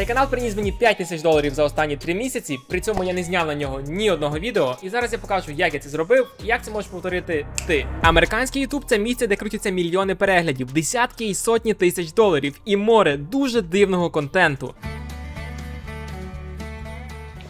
Цей канал приніс мені 5 тисяч доларів за останні 3 місяці. При цьому я не зняв на нього ні одного відео. І зараз я покажу, як я це зробив і як це можеш повторити ти. Американський YouTube це місце, де крутяться мільйони переглядів, десятки і сотні тисяч доларів, і море дуже дивного контенту.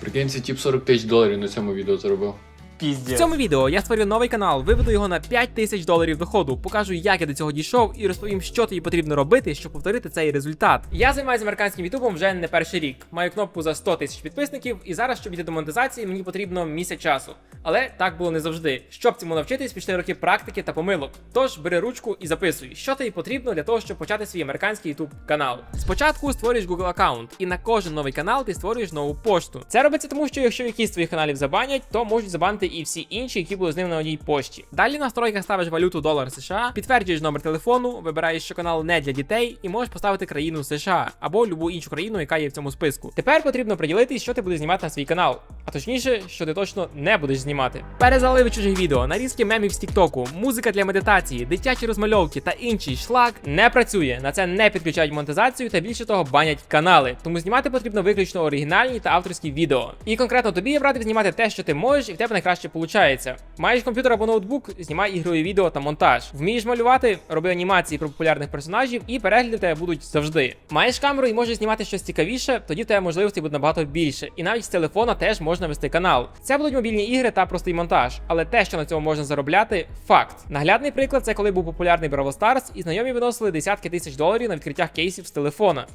Прикинь, це тип 40 тисяч доларів на цьому відео заробив. В цьому відео я створю новий канал, виведу його на 5 тисяч доларів доходу, покажу, як я до цього дійшов, і розповім, що тобі потрібно робити, щоб повторити цей результат. Я займаюся американським ютубом вже не перший рік. Маю кнопку за 100 тисяч підписників, і зараз, щоб йти до монетизації, мені потрібно місяць часу. Але так було не завжди. Щоб цьому навчитись, пішли роки практики та помилок. Тож бери ручку і записуй, що тобі потрібно для того, щоб почати свій американський ютуб канал. Спочатку створюєш Google аккаунт, і на кожен новий канал ти створюєш нову пошту. Це робиться тому, що якщо якийсь з твоїх каналів забанять, то можуть забанити і всі інші, які були з ним на одній пошті. Далі в настройках ставиш валюту долар США, підтверджуєш номер телефону, вибираєш, що канал не для дітей, і можеш поставити країну США або любу іншу країну, яка є в цьому списку. Тепер потрібно приділити, що ти будеш знімати на свій канал, а точніше, що ти точно не будеш знімати. Перезаливи чужих відео, нарізки мемів з Тіктоку, музика для медитації, дитячі розмальовки та інший шлак не працює. На це не підключають монетизацію та більше того банять канали. Тому знімати потрібно виключно оригінальні та авторські відео. І конкретно тобі я б знімати те, що ти можеш, і в тебе найкраще виходить. Маєш комп'ютер або ноутбук, знімай ігрові відео та монтаж. Вмієш малювати, роби анімації про популярних персонажів, і перегляди в тебе будуть завжди. Маєш камеру і можеш знімати щось цікавіше, тоді в тебе можливостей буде набагато більше. І навіть з телефона теж можна вести канал. Це будуть мобільні ігри та простий монтаж. Але те, що на цьому можна заробляти, факт. Наглядний приклад це коли був популярний Браво Старс, і знайомі виносили десятки тисяч доларів на відкриттях кейсів з телефона.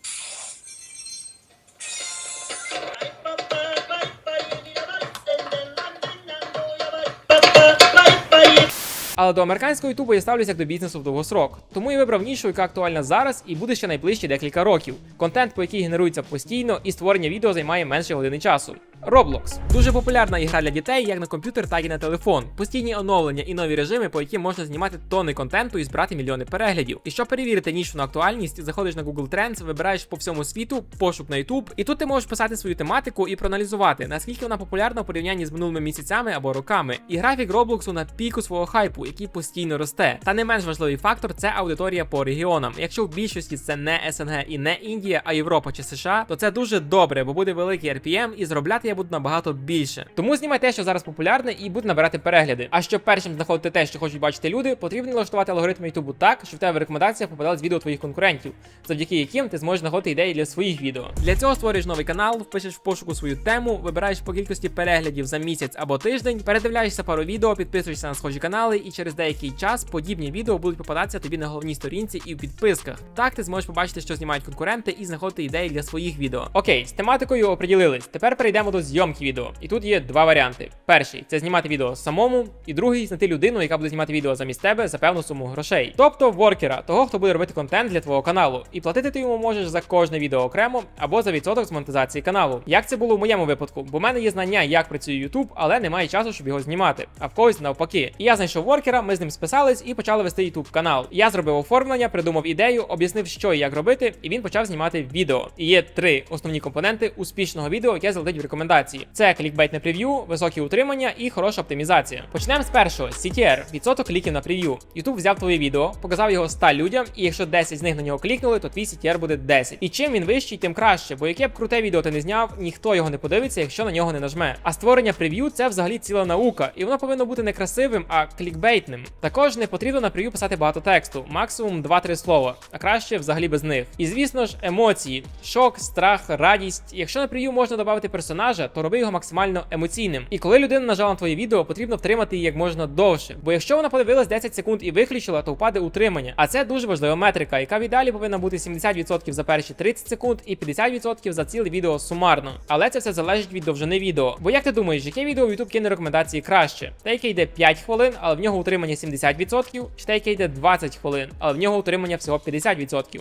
Але до американського ютубу я ставлюся як до бізнесу в довгосрок. Тому я вибрав нішу, яка актуальна зараз і буде ще найближчі декілька років. Контент, по який генерується постійно, і створення відео займає менше години часу. Roblox дуже популярна ігра для дітей як на комп'ютер, так і на телефон. Постійні оновлення і нові режими, по яким можна знімати тонни контенту і збирати мільйони переглядів. І щоб перевірити нішу на актуальність, заходиш на Google Trends, вибираєш по всьому світу пошук на YouTube, і тут ти можеш писати свою тематику і проаналізувати, наскільки вона популярна в порівнянні з минулими місяцями або роками. І графік Роблоксу на піку свого хайпу, який постійно росте. Та не менш важливий фактор це аудиторія по регіонам. Якщо в більшості це не СНГ і не Індія, а Європа чи США, то це дуже добре, бо буде великий RPM і заробляти я буду набагато більше. Тому знімай те, що зараз популярне, і буде набирати перегляди. А щоб першим знаходити те, що хочуть бачити люди, потрібно налаштувати алгоритм YouTube так, щоб в тебе в рекомендаціях попадались відео твоїх конкурентів, завдяки яким ти зможеш знаходити ідеї для своїх відео. Для цього створюєш новий канал, впишеш в пошуку свою тему, вибираєш по кількості переглядів за місяць або тиждень, передивляєшся пару відео, підписуєшся на схожі канали, і через деякий час подібні відео будуть попадатися тобі на головній сторінці і в підписках. Так ти зможеш побачити, що знімають конкуренти, і знаходити ідеї для своїх відео. Окей, з тематикою оприділились. Тепер перейдемо до зйомки відео. І тут є два варіанти: перший це знімати відео самому, і другий знайти людину, яка буде знімати відео замість тебе за певну суму грошей. Тобто воркера, того, хто буде робити контент для твого каналу. І платити ти йому можеш за кожне відео окремо або за відсоток з монетизації каналу. Як це було в моєму випадку? Бо в мене є знання, як працює YouTube, але немає часу, щоб його знімати. А в когось навпаки. І я знайшов воркера, ми з ним списались і почали вести YouTube канал. Я зробив оформлення, придумав ідею, об'яснив, що і як робити, і він почав знімати відео. І є три основні компоненти успішного відео, яке залетить в рекомендації: це клікбейтне прев'ю, високі утримання і хороша оптимізація. Почнемо з першого CTR, відсоток кліків на прев'ю. YouTube взяв твоє відео, показав його 100 людям, і якщо 10 з них на нього клікнули, то твій CTR буде 10. І чим він вищий, тим краще, бо яке б круте відео ти не зняв, ніхто його не подивиться, якщо на нього не нажме. А створення прев'ю це взагалі ціла наука, і воно повинно бути не красивим, а клікбейтним. Також не потрібно на прев'ю писати багато тексту, максимум 2-3 слова, а краще взагалі без них. І звісно ж, емоції, шок, страх, радість. Якщо на прев'ю можна додати персонажа, то роби його максимально емоційним. І коли людина нажала на твоє відео, потрібно втримати її як можна довше. Бо якщо вона подивилась 10 секунд і виключила, то впаде утримання. А це дуже важлива метрика, яка в ідеалі повинна бути 70% за перші 30 секунд і 50% за ціле відео сумарно. Але це все залежить від довжини відео. Бо як ти думаєш, яке відео в YouTube кине рекомендації краще? Те, яке йде 5 хвилин, але в нього утримання 70%, чи те, яке йде 20 хвилин, але в нього утримання всього 50%.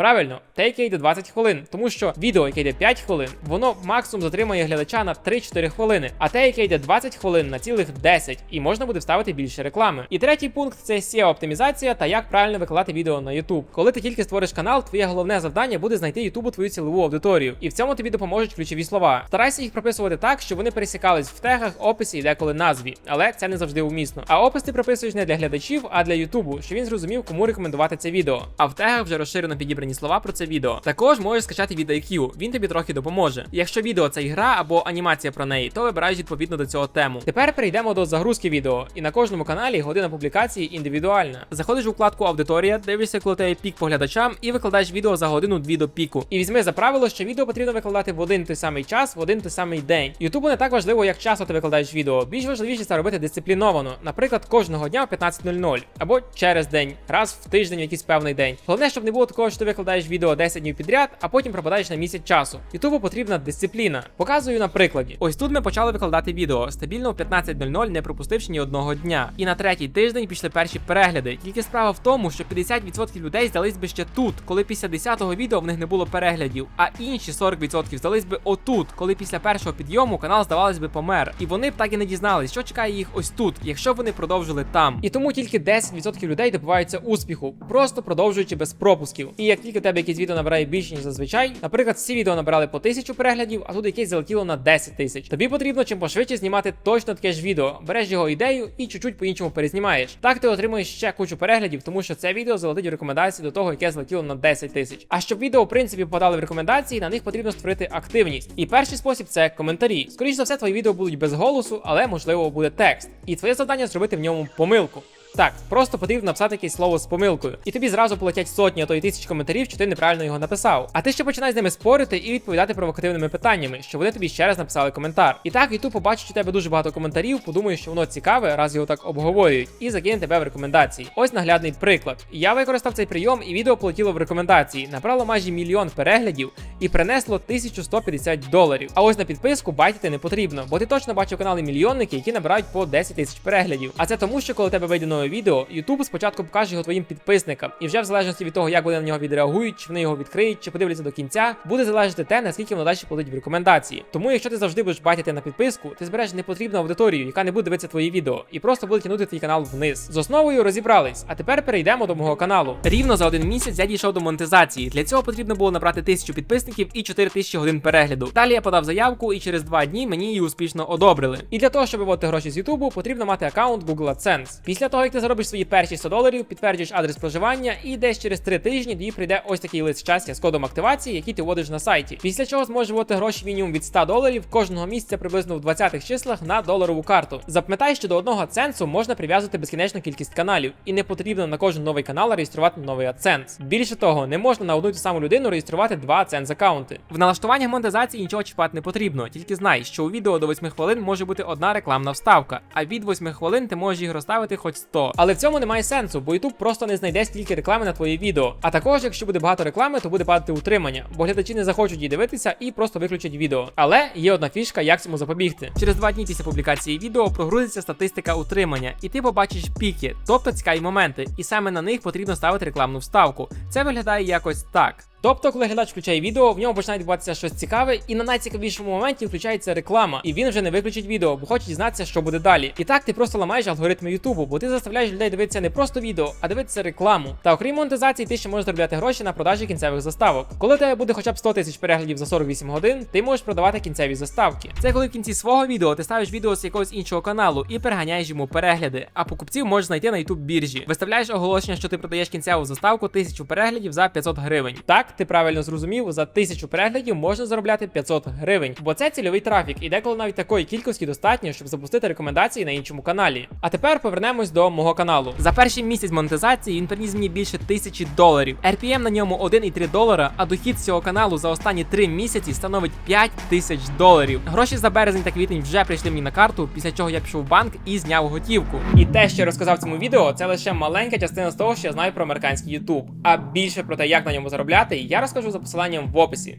Правильно, те, яке йде 20 хвилин, тому що відео, яке йде 5 хвилин, воно максимум затримує глядача на 3-4 хвилини, а те, яке йде 20 хвилин на цілих 10, і можна буде вставити більше реклами. І третій пункт це SEO оптимізація та як правильно викладати відео на YouTube. Коли ти тільки створиш канал, твоє головне завдання буде знайти YouTube твою цілову аудиторію, і в цьому тобі допоможуть ключові слова. Старайся їх прописувати так, щоб вони пересікались в тегах, описі і деколи назві, але це не завжди умісно. А опис ти прописуєш не для глядачів, а для YouTube, щоб він зрозумів, кому рекомендувати це відео. А в тегах вже розширено підібрані ні слова про це відео. Також можеш скачати від IQ, він тобі трохи допоможе. Якщо відео це гра або анімація про неї, то вибираєш відповідно до цього тему. Тепер перейдемо до загрузки відео, і на кожному каналі година публікації індивідуальна. Заходиш у вкладку Аудиторія, дивишся, коли тебе пік по глядачам, і викладаєш відео за годину-дві до піку. І візьми за правило, що відео потрібно викладати в один той самий час, в один той самий день. Ютубу не так важливо, як часто ти викладаєш відео. Більш важливіше це робити дисципліновано, наприклад, кожного дня о 15.00 або через день, раз в тиждень, якийсь певний день. Головне, щоб не було такого, що ти викладаєш відео 10 днів підряд, а потім пропадаєш на місяць часу. Ютубу потрібна дисципліна. Показую на прикладі. Ось тут ми почали викладати відео стабільно о 15.00, не пропустивши ні одного дня. І на третій тиждень пішли перші перегляди. Тільки справа в тому, що 50% людей здались би ще тут, коли після 10-го відео в них не було переглядів, а інші 40% здались би отут, коли після першого підйому канал здавалось би помер. І вони б так і не дізнались, що чекає їх ось тут, якщо вони продовжили там. І тому тільки 10% людей добиваються успіху, просто продовжуючи без пропусків. І як тільки у тебе якесь відео набирає більше, ніж зазвичай, наприклад, всі відео набирали по тисячу переглядів, а тут якесь залетіло на 10 тисяч. Тобі потрібно чим пошвидше знімати точно таке ж відео. Береш його ідею і чуть-чуть по-іншому перезнімаєш. Так ти отримуєш ще кучу переглядів, тому що це відео залетить в рекомендації до того, яке залетіло на 10 тисяч. А щоб відео в принципі попадали в рекомендації, на них потрібно створити активність. І перший спосіб це коментарі. Скоріше за все, твої відео будуть без голосу, але можливо буде текст. І твоє завдання зробити в ньому помилку. Так, просто потрібно написати якесь слово з помилкою, і тобі зразу полетять сотні, а то й тисяч коментарів, що ти неправильно його написав. А ти ще починай з ними спорити і відповідати провокативними питаннями, що вони тобі ще раз написали коментар. І так YouTube побачить у тебе дуже багато коментарів, подумає, що воно цікаве, раз його так обговорюють, і закине тебе в рекомендації. Ось наглядний приклад. Я використав цей прийом, і відео полетіло в рекомендації, набрало майже мільйон переглядів і принесло 1150 доларів. А ось на підписку байтити не потрібно, бо ти точно бачив канали мільйонники, які набирають по 10 тисяч переглядів. А це тому, що коли тебе вийде нове відео, YouTube спочатку покаже його твоїм підписникам, і вже в залежності від того, як вони на нього відреагують, чи вони його відкриють, чи подивляться до кінця, буде залежати те, наскільки воно далі полетить в рекомендації. Тому, якщо ти завжди будеш байтити на підписку, ти збереш непотрібну аудиторію, яка не буде дивитися твої відео, і просто буде тягнути твій канал вниз. З основою розібрались. А тепер перейдемо до мого каналу. Рівно за один місяць я дійшов до монетизації. Для цього потрібно було набрати тисячу підписників і 4000 годин перегляду. Далі я подав заявку, і через два дні мені її успішно одобрили. І для того, щоб виводити гроші з Ютубу, потрібно мати аккаунт Google AdSense. Після того, як ти заробиш свої перші 100 доларів, підтверджуєш адрес проживання, і десь через 3 тижні тобі прийде ось такий лист щастя з кодом активації, який ти вводиш на сайті. Після чого зможеш вводити гроші мінімум від 100 доларів кожного місяця приблизно в 20-х числах на доларову карту. Запам'ятай, що до одного AdSense можна прив'язувати безкінечну кількість каналів, і не потрібно на кожен новий канал реєструвати новий AdSense. Більше того, не можна на одну ту саму людину реєструвати два AdSense аккаунти. В налаштуваннях монетизації нічого чіпати не потрібно, тільки знай, що у відео до 8 хвилин може бути одна рекламна вставка, а від 8 хвилин ти можеш їх розставити хоч 100. Але в цьому немає сенсу, бо YouTube просто не знайде стільки реклами на твоє відео. А також, якщо буде багато реклами, то буде падати утримання, бо глядачі не захочуть її дивитися і просто виключать відео. Але є одна фішка, як цьому запобігти. Через два дні після публікації відео прогрузиться статистика утримання, і ти побачиш піки, тобто цікаві моменти, і саме на них потрібно ставити рекламну вставку. Це виглядає якось так. Тобто, коли глядач включає відео, в ньому починає відбуватися щось цікаве, і на найцікавішому моменті включається реклама, і він вже не виключить відео, бо хоче дізнатися, що буде далі. І так ти просто ламаєш алгоритми Ютубу, бо ти заставляєш людей дивитися не просто відео, а дивитися рекламу. Та окрім монетизації, ти ще можеш заробляти гроші на продажі кінцевих заставок. Коли тебе буде хоча б 100 тисяч переглядів за 48 годин, ти можеш продавати кінцеві заставки. Це коли в кінці свого відео ти ставиш відео з якогось іншого каналу і переганяєш йому перегляди. А покупців можеш знайти на YouTube біржі. Виставляєш оголошення, що ти продаєш кінцеву заставку 1000 переглядів за 500 гривень. Так, ти правильно зрозумів, за 1000 переглядів можна заробляти 500 гривень, бо це цільовий трафік, і деколи навіть такої кількості достатньо, щоб запустити рекомендації на іншому каналі. А тепер повернемось до мого каналу. За перший місяць монетизації він приніс мені більше тисячі доларів. RPM на ньому 1,3 долара, а дохід з цього каналу за останні 3 місяці становить 5 тисяч доларів. Гроші за березень та квітень вже прийшли мені на карту, після чого я пішов в банк і зняв готівку. І те, що я розказав цьому відео, це лише маленька частина з того, що я знаю про американський YouTube. А більше про те, як на ньому заробляти, я розкажу за посиланням в описі.